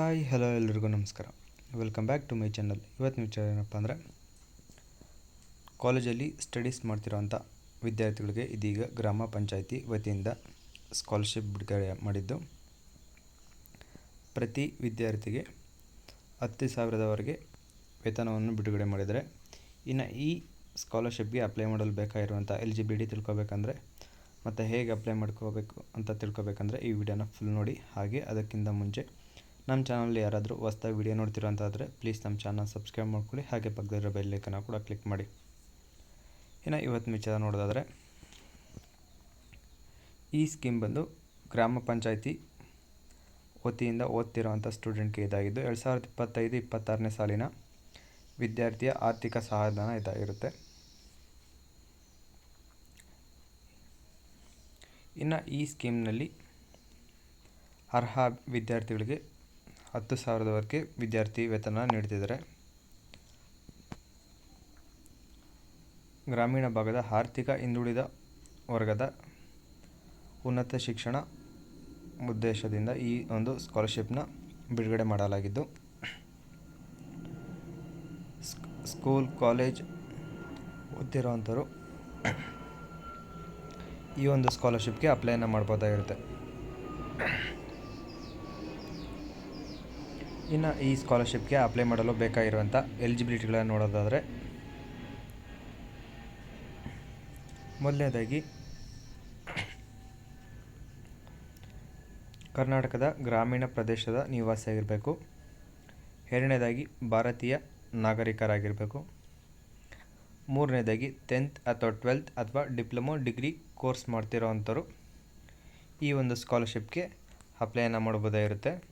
Hi, hello ಎಲ್ರಿಗೂ ನಮಸ್ಕಾರ. Welcome back to my channel ಇವತ್ತಿನ ವಿಚಾರ ಏನಪ್ಪ ಅಂದರೆ, ಕಾಲೇಜಲ್ಲಿ ಸ್ಟಡೀಸ್ ಮಾಡ್ತಿರೋವಂಥ ವಿದ್ಯಾರ್ಥಿಗಳಿಗೆ ಇದೀಗ ಗ್ರಾಮ ಪಂಚಾಯಿತಿ ವತಿಯಿಂದ ಸ್ಕಾಲರ್ಶಿಪ್ ಬಿಡುಗಡೆ ಮಾಡಿದ್ದು, ಪ್ರತಿ ವಿದ್ಯಾರ್ಥಿಗೆ ಹತ್ತು ಸಾವಿರದವರೆಗೆ ವೇತನವನ್ನು ಬಿಡುಗಡೆ ಮಾಡಿದರೆ ಇನ್ನು ಈ ಸ್ಕಾಲರ್ಶಿಪ್ಗೆ ಅಪ್ಲೈ ಮಾಡಲು ಬೇಕಾಗಿರುವಂಥ ಎಲಿಜಿಬಿಲಿಟಿ ತಿಳ್ಕೊಬೇಕಂದ್ರೆ, ಮತ್ತು ಹೇಗೆ ಅಪ್ಲೈ ಮಾಡ್ಕೋಬೇಕು ಅಂತ ತಿಳ್ಕೊಬೇಕಂದ್ರೆ ಈ ವಿಡಿಯೋನ ಫುಲ್ ನೋಡಿ, ಹಾಗೆ ಅದಕ್ಕಿಂತ ಮುಂಚೆ ನಮ್ಮ ಚಾನಲ್ಲಿ ಯಾರಾದರೂ ಹೊಸ್ದಾಗಿ ವಿಡಿಯೋ ನೋಡ್ತಿರೋ ಅಂತಾದರೆ ಪ್ಲೀಸ್ ನಮ್ಮ ಚಾನಲ್ ಸಬ್ಸ್ಕ್ರೈಬ್ ಮಾಡ್ಕೊಳ್ಳಿ. ಹಾಗೆ ಪಕ್ಕದಲ್ಲಿರೋ ಬೆಲ್ಲೈಕನ್ನ ಕೂಡ ಕ್ಲಿಕ್ ಮಾಡಿ. ಇನ್ನು ಇವತ್ತು ವಿಚಾರ ನೋಡೋದಾದರೆ, ಈ ಸ್ಕೀಮ್ ಬಂದು ಗ್ರಾಮ ಪಂಚಾಯಿತಿ ವತಿಯಿಂದ ಓದ್ತಿರೋವಂಥ ಸ್ಟೂಡೆಂಟ್ಗೆ ಇದಾಗಿದ್ದು, ಎರಡು ಸಾವಿರದ ಇಪ್ಪತ್ತೈದು ಇಪ್ಪತ್ತಾರನೇ ಸಾಲಿನ ವಿದ್ಯಾರ್ಥಿಯ ಆರ್ಥಿಕ ಸಹಾಯಧನ ಇದಾಗಿರುತ್ತೆ ಇನ್ನು ಈ ಸ್ಕೀಮ್ನಲ್ಲಿ ಅರ್ಹ ವಿದ್ಯಾರ್ಥಿಗಳಿಗೆ ಹತ್ತು ಸಾವಿರದವರೆಗೆ ವಿದ್ಯಾರ್ಥಿ ವೇತನ ನೀಡ್ತಿದ್ದಾರೆ. ಗ್ರಾಮೀಣ ಭಾಗದ ಆರ್ಥಿಕ ಹಿಂದುಳಿದ ವರ್ಗದ ಉನ್ನತ ಶಿಕ್ಷಣ ಉದ್ದೇಶದಿಂದ ಈ ಒಂದು ಸ್ಕಾಲರ್ಶಿಪ್ನ ಬಿಡುಗಡೆ ಮಾಡಲಾಗಿದ್ದು ಸ್ಕೂಲ್ ಕಾಲೇಜ್ ಓದ್ತಿರೋವಂಥವ್ರು ಈ ಒಂದು ಸ್ಕಾಲರ್ಶಿಪ್ಗೆ ಅಪ್ಲೈನ ಮಾಡ್ಬೋದಾಗಿರುತ್ತೆ. ಇನ್ನು ಈ ಸ್ಕಾಲರ್ಶಿಪ್ಗೆ ಅಪ್ಲೈ ಮಾಡಲು ಬೇಕಾಗಿರುವಂಥ ಎಲಿಜಿಬಿಲಿಟಿಗಳನ್ನು ನೋಡೋದಾದರೆ ಮೊದಲನೇದಾಗಿ ಕರ್ನಾಟಕದ ಗ್ರಾಮೀಣ ಪ್ರದೇಶದ ನಿವಾಸಿಯಾಗಿರಬೇಕು. ಎರಡನೇದಾಗಿ ಭಾರತೀಯ ನಾಗರಿಕರಾಗಿರಬೇಕು. ಮೂರನೇದಾಗಿ ಟೆಂತ್ ಅಥವಾ ಟ್ವೆಲ್ತ್ ಅಥವಾ ಡಿಪ್ಲೊಮೊ ಡಿಗ್ರಿ ಕೋರ್ಸ್ ಮಾಡ್ತಿರೋ ಅಂಥವ್ರು ಈ ಒಂದು ಸ್ಕಾಲರ್ಶಿಪ್ಗೆ ಅಪ್ಲೈಯನ್ನು ಮಾಡ್ಬೋದಾಗಿರುತ್ತೆ.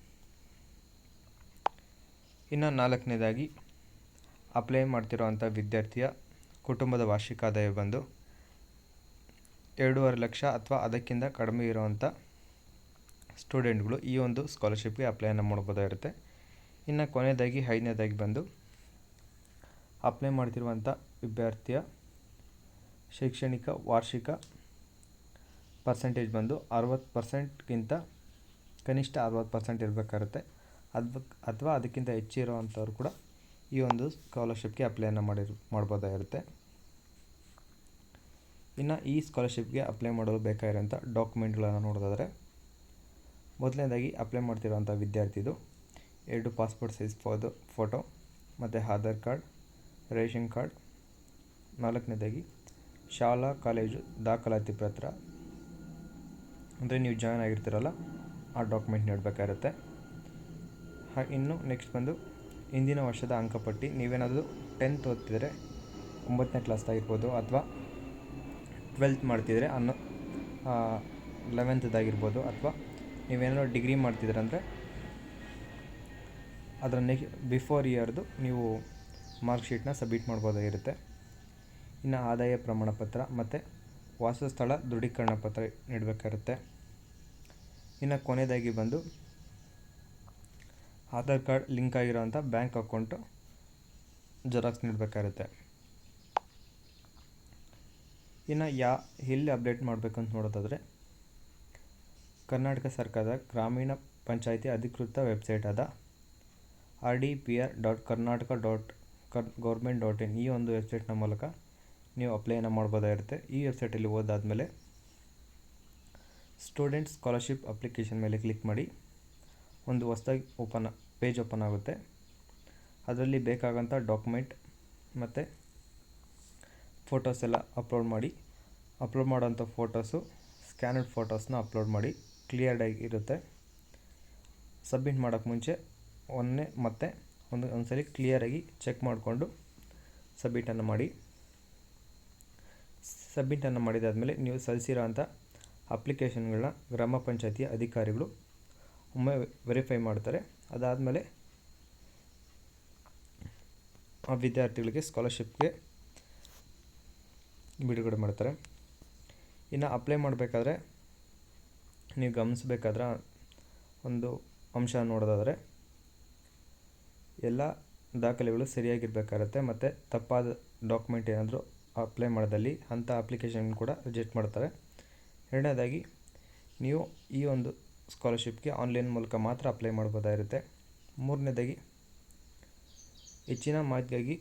ಇನ್ನು ನಾಲ್ಕನೇದಾಗಿ ಅಪ್ಲೈ ಮಾಡ್ತಿರೋವಂಥ ವಿದ್ಯಾರ್ಥಿಯ ಕುಟುಂಬದ ವಾರ್ಷಿಕ ಆದಾಯ ಬಂದು ಎರಡೂವರೆ ಲಕ್ಷ ಅಥವಾ ಅದಕ್ಕಿಂತ ಕಡಿಮೆ ಇರುವಂಥ ಸ್ಟೂಡೆಂಟ್ಗಳು ಈ ಒಂದು ಸ್ಕಾಲರ್ಶಿಪ್ಗೆ ಅಪ್ಲೈಯನ್ನು ಮಾಡ್ಬೋದಾಗಿರುತ್ತೆ. ಇನ್ನು ಕೊನೆಯದಾಗಿ ಐದನೇದಾಗಿ ಬಂದು ಅಪ್ಲೈ ಮಾಡ್ತಿರುವಂಥ ವಿದ್ಯಾರ್ಥಿಯ ಶೈಕ್ಷಣಿಕ ವಾರ್ಷಿಕ ಪರ್ಸೆಂಟೇಜ್ ಬಂದು ಅರವತ್ತು ಪರ್ಸೆಂಟ್ಗಿಂತ ಕನಿಷ್ಠ ಅರವತ್ತು ಪರ್ಸೆಂಟ್ ಇರಬೇಕಾಗುತ್ತೆ. ಅದು ಅಥವಾ ಅದಕ್ಕಿಂತ ಹೆಚ್ಚಿರೋವಂಥವ್ರು ಕೂಡ ಈ ಒಂದು ಸ್ಕಾಲರ್ಶಿಪ್ಗೆ ಅಪ್ಲೈನ ಮಾಡಿರ್, ಮಾಡ್ಬೋದಾಗಿರುತ್ತೆ. ಇನ್ನು ಈ ಸ್ಕಾಲರ್ಶಿಪ್ಗೆ ಅಪ್ಲೈ ಮಾಡಲು ಬೇಕಾಗಿರೋಂಥ ಡಾಕ್ಯುಮೆಂಟ್ಗಳನ್ನು ನೋಡೋದಾದರೆ, ಮೊದಲನೇದಾಗಿ ಅಪ್ಲೈ ಮಾಡ್ತಿರೋಂಥ ವಿದ್ಯಾರ್ಥಿದು ಎರಡು ಪಾಸ್ಪೋರ್ಟ್ ಸೈಜ್ ಫೋದು ಫೋಟೋ ಮತ್ತು ಆಧಾರ್ ಕಾರ್ಡ್, ರೇಷನ್ ಕಾರ್ಡ್. ನಾಲ್ಕನೇದಾಗಿ ಶಾಲಾ, ಕಾಲೇಜು ದಾಖಲಾತಿ ಪತ್ರ. ಅಂದರೆ ನೀವು ಜಾಯ್ನ್ ಆಗಿರ್ತೀರಲ್ಲ, ಆ ಡಾಕ್ಯುಮೆಂಟ್ ನೀಡಬೇಕಾಗಿರುತ್ತೆ. ಇನ್ನು ನೆಕ್ಸ್ಟ್ ಬಂದು ಹಿಂದಿನ ವರ್ಷದ ಅಂಕಪಟ್ಟಿ ನೀವೇನಾದರೂ ಟೆಂತ್ ಓದ್ತಿದ್ರೆ ಒಂಬತ್ತನೇ ಕ್ಲಾಸ್ದಾಗಿರ್ಬೋದು ಅಥವಾ ಟ್ವೆಲ್ತ್ ಮಾಡ್ತಿದ್ರೆ ಅನ್ನೋ ಲೆವೆಂತ್ದಾಗಿರ್ಬೋದು ಅಥವಾ ನೀವೇನಾದ್ರು ಡಿಗ್ರಿ ಮಾಡ್ತಿದ್ರೆ ಅಂದರೆ ಅದರ ನೆಕ್ ಬಿಫೋರ್ ಇಯರ್ದು ನೀವು ಮಾರ್ಕ್ಶೀಟ್ನ ಸಬ್ಮಿಟ್ ಮಾಡ್ಬೋದಾಗಿರುತ್ತೆ. ಇನ್ನು ಆದಾಯ ಪ್ರಮಾಣ ಪತ್ರ ಮತ್ತು ವಾಸಸ್ಥಳ ದೃಢೀಕರಣ ಪತ್ರ ನೀಡಬೇಕಾಗುತ್ತೆ ಇನ್ನು ಕೊನೆಯದಾಗಿ ಬಂದು ಆಧಾರ್ ಕಾರ್ಡ್ ಲಿಂಕ್ ಆಗಿರೋವಂಥ ಬ್ಯಾಂಕ್ ಅಕೌಂಟು ಜೆರಾಕ್ಸ್ ನೀಡಬೇಕಾಗುತ್ತೆ. ಇನ್ನು ಯಾ, ಎಲ್ಲಿ ಅಪ್ಡೇಟ್ ಮಾಡಬೇಕು ಅಂತ ನೋಡೋದಾದರೆ, ಕರ್ನಾಟಕ ಸರ್ಕಾರದ ಗ್ರಾಮೀಣ ಪಂಚಾಯಿತಿ ಅಧಿಕೃತ ವೆಬ್ಸೈಟ್ ಆದ R D P R dot Karnataka dot ಕರ್ ಗೌರ್ಮೆಂಟ್ ಡಾಟ್ ಇನ್ ಈ ಒಂದು ವೆಬ್ಸೈಟ್ನ ಮೂಲಕ ನೀವು ಅಪ್ಲೈನ ಮಾಡ್ಬೋದಾಗಿರುತ್ತೆ. ಈ ವೆಬ್ಸೈಟಲ್ಲಿ ಓದಾದಮೇಲೆ, ಸ್ಟೂಡೆಂಟ್ ಸ್ಕಾಲರ್ಶಿಪ್ ಅಪ್ಲಿಕೇಶನ್ ಮೇಲೆ ಕ್ಲಿಕ್ ಮಾಡಿ. ಒಂದು ಹೊಸ್ದಾಗಿ ಓಪನ್ ಪೇಜ್ ಓಪನ್ ಆಗುತ್ತೆ. ಅದರಲ್ಲಿ ಬೇಕಾಗೋಂಥ ಡಾಕ್ಯುಮೆಂಟ್ ಮತ್ತು ಫೋಟೋಸ್ ಎಲ್ಲ ಅಪ್ಲೋಡ್ ಮಾಡಿ. ಅಪ್ಲೋಡ್ ಮಾಡೋಂಥ ಫೋಟೋಸು ಸ್ಕ್ಯಾನಡ್ ಫೋಟೋಸ್ನ ಅಪ್ಲೋಡ್ ಮಾಡಿ. ಕ್ಲಿಯರ್ಡಾಗಿ ಇರುತ್ತೆ. ಸಬ್ಮಿಟ್ ಮಾಡೋಕ್ಕೆ ಮುಂಚೆ ಒಂದೇ ಮತ್ತೆ ಒಂದು, ಒಂದ್ಸಲಿ ಕ್ಲಿಯರಾಗಿ ಚೆಕ್ ಮಾಡಿಕೊಂಡು ಸಬ್ಮಿಟನ್ನು ಮಾಡಿ. ಸಬ್ಮಿಟನ್ನು ಮಾಡಿದಾದಮೇಲೆ ನೀವು ಸಲ್ಲಿಸಿರೋ ಅಂಥ ಅಪ್ಲಿಕೇಶನ್ಗಳನ್ನ ಗ್ರಾಮ ಪಂಚಾಯತಿಯ ಅಧಿಕಾರಿಗಳು ಒಮ್ಮೆ ವೆರಿಫೈ ಮಾಡ್ತಾರೆ. ಅದಾದಮೇಲೆ ಆ ವಿದ್ಯಾರ್ಥಿಗಳಿಗೆ ಸ್ಕಾಲರ್ಶಿಪ್ಗೆ ಬಿಡುಗಡೆ ಮಾಡ್ತಾರೆ. ಇನ್ನು ಅಪ್ಲೈ ಮಾಡಬೇಕಾದ್ರೆ ನೀವು ಗಮನಿಸ್ಬೇಕಾದ್ರೆ ಒಂದು ಅಂಶ ನೋಡೋದಾದರೆ ಎಲ್ಲ ದಾಖಲೆಗಳು ಸರಿಯಾಗಿರಬೇಕಾಗತ್ತೆ ಮತ್ತು ತಪ್ಪಾದ ಡಾಕ್ಯುಮೆಂಟ್ ಏನಾದರೂ ಅಪ್ಲೈ ಮಾಡೋದಲ್ಲಿ ಅಂಥ ಅಪ್ಲಿಕೇಶನ್ ಕೂಡ ರಿಜೆಕ್ಟ್ ಮಾಡ್ತಾರೆ. ಎರಡನೇದಾಗಿ ನೀವು ಈ ಒಂದು ಸ್ಕಾಲರ್ಶಿಪ್ಗೆ ಆನ್ಲೈನ್ ಮೂಲಕ ಮಾತ್ರ ಅಪ್ಲೈ ಮಾಡ್ಬೋದಾಗಿರುತ್ತೆ. ಮೂರನೇದಾಗಿ, ಹೆಚ್ಚಿನ ಮಾಹಿತಿಗಾಗಿ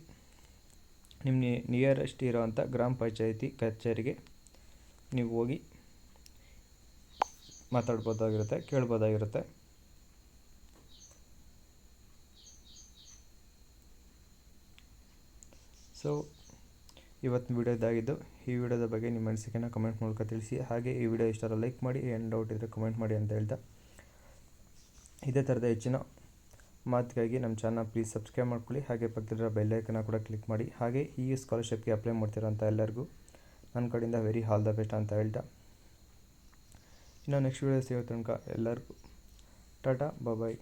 ನಿಮ್ಮ ನಿಯರೆಸ್ಟ್ ಇರೋವಂಥ ಗ್ರಾಮ ಪಂಚಾಯಿತಿ ಕಚೇರಿಗೆ ನೀವು ಹೋಗಿ ಮಾತಾಡ್ಬೋದಾಗಿರುತ್ತೆ, ಕೇಳ್ಬೋದಾಗಿರುತ್ತೆ. ಸೊ ಇವತ್ತಿನ ವಿಡಿಯೋ ಇದಾಗಿದ್ದು, ಈ ವಿಡಿಯೋದ ಬಗ್ಗೆ ನಿಮ್ಮ ಅನಿಸಿಕೆನ ಕಮೆಂಟ್ ಮೂಲಕ ತಿಳಿಸಿ, ಹಾಗೆ ಈ ವಿಡಿಯೋ ಇಷ್ಟರ ಲೈಕ್ ಮಾಡಿ, ಏನು ಡೌಟ್ ಇದ್ದರೆ ಕಮೆಂಟ್ ಮಾಡಿ ಅಂತ ಹೇಳ್ತಾ. ಇದೇ ಥರದ ಹೆಚ್ಚಿನ ಮಾತಿಗಾಗಿ ನಮ್ಮ ಚಾನಲ್ ಪ್ಲೀಸ್ ಸಬ್ಸ್ಕ್ರೈಬ್ ಮಾಡ್ಕೊಳ್ಳಿ, ಹಾಗೆ ಪಕ್ಕದಲ್ಲಿರೋ ಬೆಲ್ಲೈಕನ್ನ ಕೂಡ ಕ್ಲಿಕ್ ಮಾಡಿ, ಹಾಗೆ ಈ ಸ್ಕಾಲರ್ಶಿಪ್ಗೆ ಅಪ್ಲೈ ಮಾಡ್ತಿರೋಂಥ ಎಲ್ಲರಿಗೂ ನನ್ನ ಕಡೆಯಿಂದ ವೆರಿ ಹಾಲ್ ದ ಬೆಸ್ಟ್ ಅಂತ ಹೇಳ್ತಾ. ಇನ್ನು ನೆಕ್ಸ್ಟ್ ವಿಡಿಯೋ ಸಿಗೋ ತನಕ ಎಲ್ಲರಿಗೂ ಟಾಟಾ ಬಾಯ್